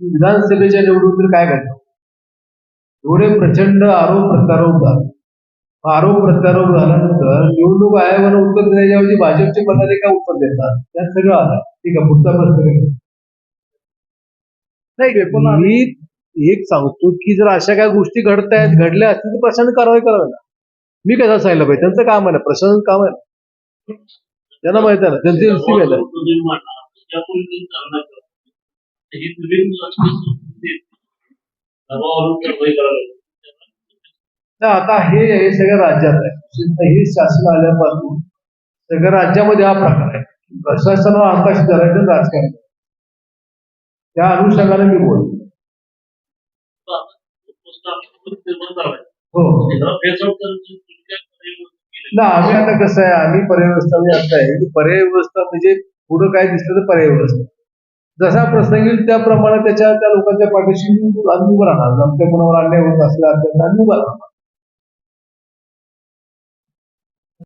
विधानसभेच्या निवडणुकीत काय घडलं? एवढे प्रचंड आरोप प्रत्यारोप झाले. आरोप प्रत्यारोप झाल्यानंतर निवडणूक आयोगानं उत्तर देण्याऐवजी भाजपचे पदाधिकारी काय उत्तर देतात. त्यात सगळं आलं. ठीक आहे पुढचा प्रश्न काय? नाही पण मी एक सांगतो की जर अशा काही गोष्टी घडतायत घडल्या असतील तर प्रशासन कारवाई करावी ना मी कसं सांगितलं पाहिजे त्यांचं काम आहे ना. प्रशासन काम आहे ना. त्यांना माहीत आहे ना. त्यांचे तर आता हे हे सगळ्या राज्यात आहे. हे शासन आल्यापासून सगळ्या राज्यामध्ये हा प्रकार आहे. प्रशासनावर आकाश धरायचं राजकारण. त्या अनुषंगाने मी बोलतो. हो. ना आम्ही आता कसं आहे आम्ही पर्याय व्यवस्था म्हणजे असं आहे. की पर्याय व्यवस्था म्हणजे पुढं काय दिसलं तर पर्याय व्यवस्था जसा प्रसंग येईल त्याप्रमाणे त्याच्या त्या लोकांच्या पाठीशी आम्ही उभं राहणार. आमच्या कोणावर अन्याय होत असला तर आम्ही उभं राहणार.